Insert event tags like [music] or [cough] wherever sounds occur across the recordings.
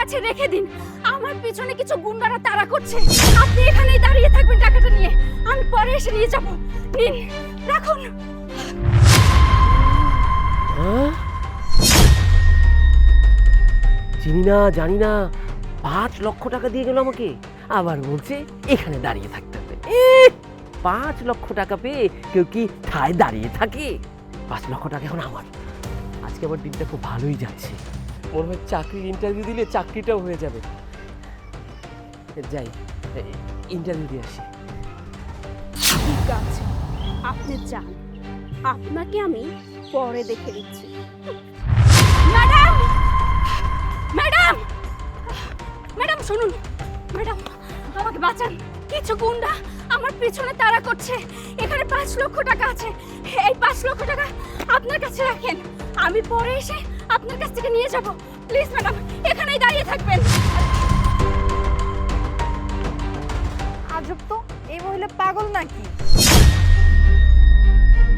কাছে রেখে দিন। আমার পিছনে কিছু গুন্ডারা তাড়া করছে। আপনি এখানেই দাঁড়িয়ে থাকবেন টাকাটা নিয়ে। আমি পরে এসে নিয়ে যাব। নিন, রাখুন। হ্যাঁ? চিনি না, জানি না, পাঁচ লক্ষ টাকা দিয়ে গেল আমাকে। আবার বলছে এখানে দাঁড়িয়ে থাকতে হবে। পাঁচ লক্ষ টাকা পেয়ে কেউ কি ঠায় দাঁড়িয়ে থাকে? পাঁচ লক্ষ টাকা এখন আমার। আজকে আমার দিনটা খুব ভালোই যাচ্ছে। মনে হয় চাকরির ইন্টারভিউ দিলে চাকরিটাও হয়ে যাবে। যাই ইন্টারভিউ দিয়ে আসি। ঠিক আছে, আপনি যান। আপনাকে আমি পরে দেখে দিচ্ছি ম্যাডাম! ম্যাডাম! ম্যাডাম, শুনুন। ম্যাডাম, আমাকে বাঁচান। কিছু গুন্ডা আমার পিছনে তাড়া করছে। এখানে পাঁচ লক্ষ টাকা আছে। এই পাঁচ লক্ষ টাকা আপনার কাছে রাখেন। আমি পরে এসে আপনার কাছ থেকে নিয়ে যাব। প্লিজ, ম্যাডাম, এখানেই দাঁড়িয়ে থাকবেন। আজব তো, এই মহিলা পাগল নাকি?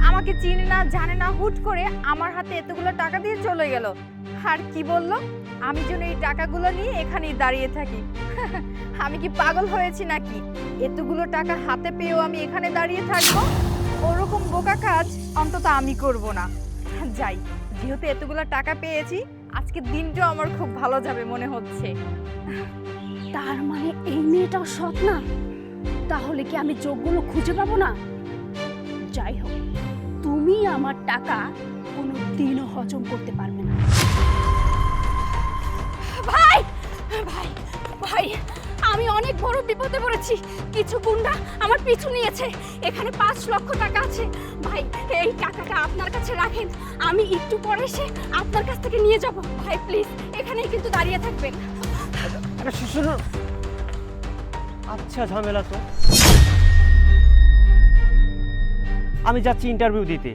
আমাকে চিনে না, জানে না, হুট করে আমার হাতে এতগুলো টাকা দিয়ে চলে গেল। আর কি বলল? আমি যেন এই টাকাগুলো নিয়ে এখানেই দাঁড়িয়ে থাকি। [laughs] আমি কি পাগল হয়েছি নাকি? এতগুলো টাকা হাতে পেয়েও আমি এখানে দাঁড়িয়ে থাকব? ওরকম বোকা কাজ অন্তত আমি করব না। যাই যেহেতু এতগুলো টাকা পেয়েছি, আজকে দিনটাও আমার খুব ভালো যাবে মনে হচ্ছে। তার মানে এই মেয়েটাও সৎ না? তাহলে কি আমি চোখগুলো খুঁজে পাবো না? যাই হোক, তুমি আমার টাকা কোনো দিনও হজম করতে পারবে না। বিপদে পড়েছি কিছু গুন্ডা আমার পিছু নিয়েছে। এখানে পাঁচ লক্ষ টাকা আছে। ভাই, এই টাকাটা আপনার কাছে রাখেন। আমি একটু পরে এসে আপনার কাছ থেকে নিয়ে যাব। ভাই, প্লিজ, এখানেই কিন্তু দাঁড়িয়ে থাকবেন। আচ্ছা ঝামেলা তো। আমি যাচ্ছি ইন্টারভিউ দিতে।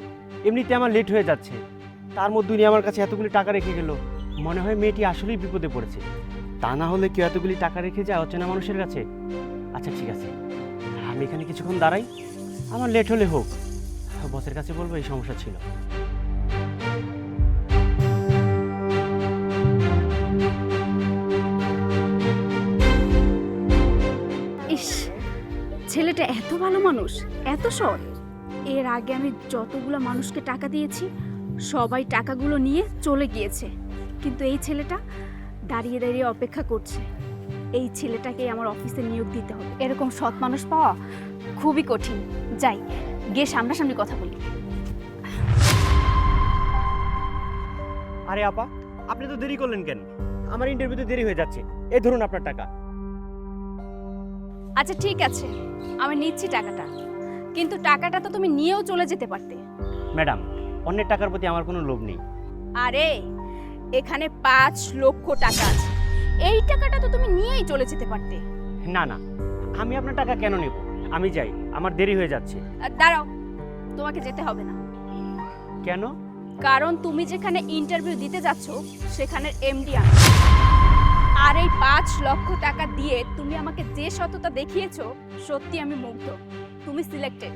এমনিতে আমার লেট হয়ে যাচ্ছে। তার মধ্যে উনি আমার কাছে এতগুলি টাকা রেখে গেল। মনে হয় মেয়েটি আসলেই বিপদে পড়েছে। তা না হলে কেউ এতগুলি টাকা রেখে যায় অচেনা মানুষের কাছে? আচ্ছা ঠিক আছে। আমি এখানে কিছুক্ষণ দাঁড়াই। আমার লেট হলে হোক। বসের কাছে বলব, এই সমস্যা ছিল। ইস, ছেলেটা এত ভালো মানুষ, এত সৎ। এর আগে আমি যতগুলো মানুষকে টাকা দিয়েছি, সবাই টাকাগুলো নিয়ে চলে গিয়েছে। কিন্তু এই ছেলেটা দাঁড়িয়ে দাঁড়িয়ে অপেক্ষা করছে। এই ছেলেটাকে আমার অফিসে নিয়োগ দিতে হবে। এরকম সৎ মানুষ পাওয়া খুবই কঠিন। যাই গিয়ে সামনাসামনি কথা বলি। আরে আপা আপনি তো দেরি করলেন কেন? আমার ইন্টারভিউতে দেরি হয়ে যাচ্ছে। এই ধরুন আপনার টাকা। আচ্ছা ঠিক আছে। আমি নিচ্ছি টাকাটা। কিন্তু টাকাটা তো তুমি নিয়েও চলে যেতে পারতে। ম্যাডাম অন্যের টাকার প্রতি আমার কোনো লোভ নেই। আরে এখানে পাঁচ লক্ষ টাকা আছে। এই টাকাটা তো তুমি নিয়েই চলে যেতে পারতে। না না আমি আপনার টাকা কেন নেব? আমি যাই আমার দেরি হয়ে যাচ্ছে। আর দাঁড়াও তোমাকে যেতে হবে না। কেন? কারণ তুমি যেখানে ইন্টারভিউ দিতে যাচ্ছ সেখানের এমডি আমি আর এই পাঁচ লক্ষ টাকা দিয়ে তুমি আমাকে যে সততা দেখিয়েছো সত্যি আমি মুগ্ধ। তুমি সিলেক্টেড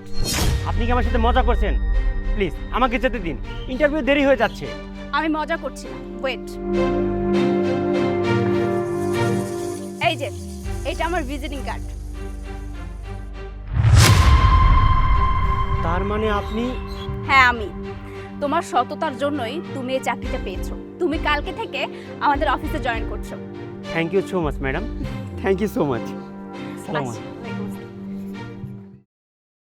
আপনি কি আমার সাথে মজা করছেন? প্লিজ আমাকে যেতে দিন। ইন্টারভিউ দেরি হয়ে যাচ্ছে। আমি মজা করছি না। ওয়েট এই যে এটা আমার ভিজিটিং কার্ড তার মানে আপনি? হ্যাঁ আমি। তোমার সততার জন্যই তুমি এই চাকরিটা পেয়েছ। তুমি কালকে থেকে আমাদের অফিসে জয়েন করছ। Thank you so much madam thank you so much আচ্ছা।